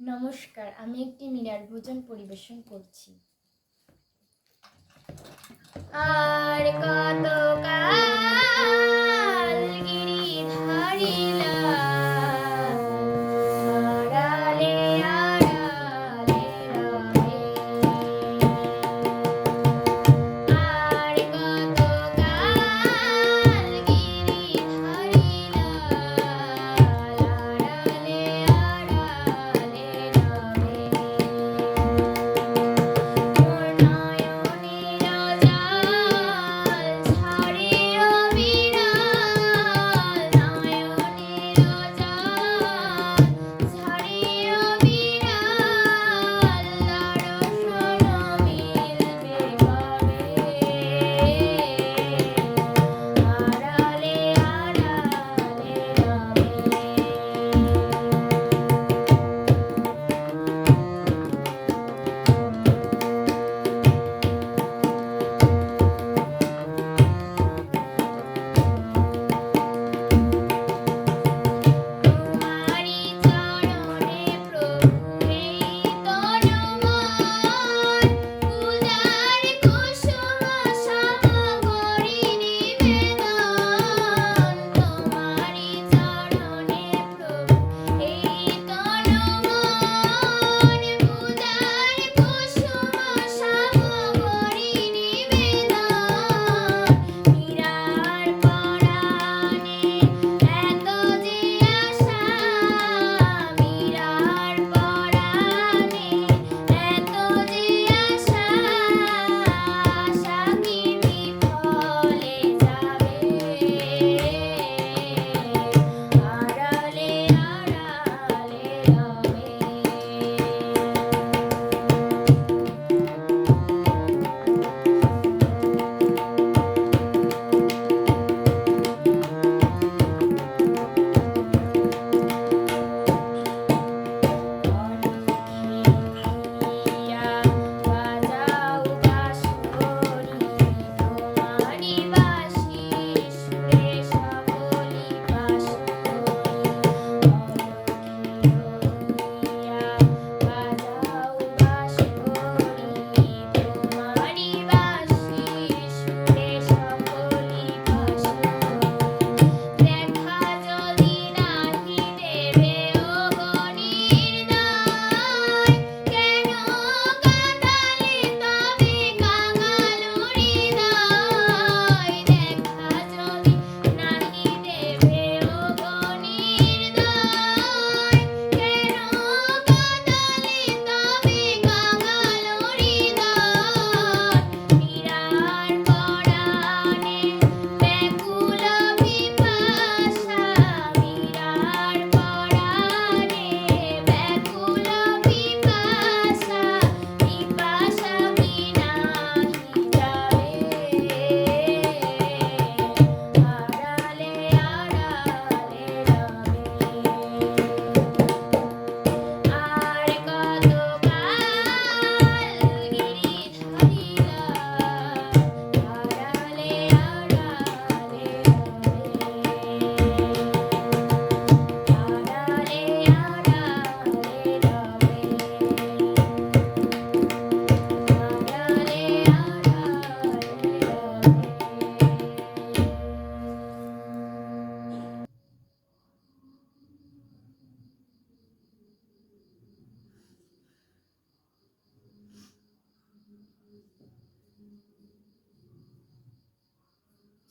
নমস্কার আমি একটি মীরার ভোজন পরিবেশন করছি। আর কত কাল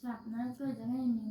จากนั้นก็จะให้มี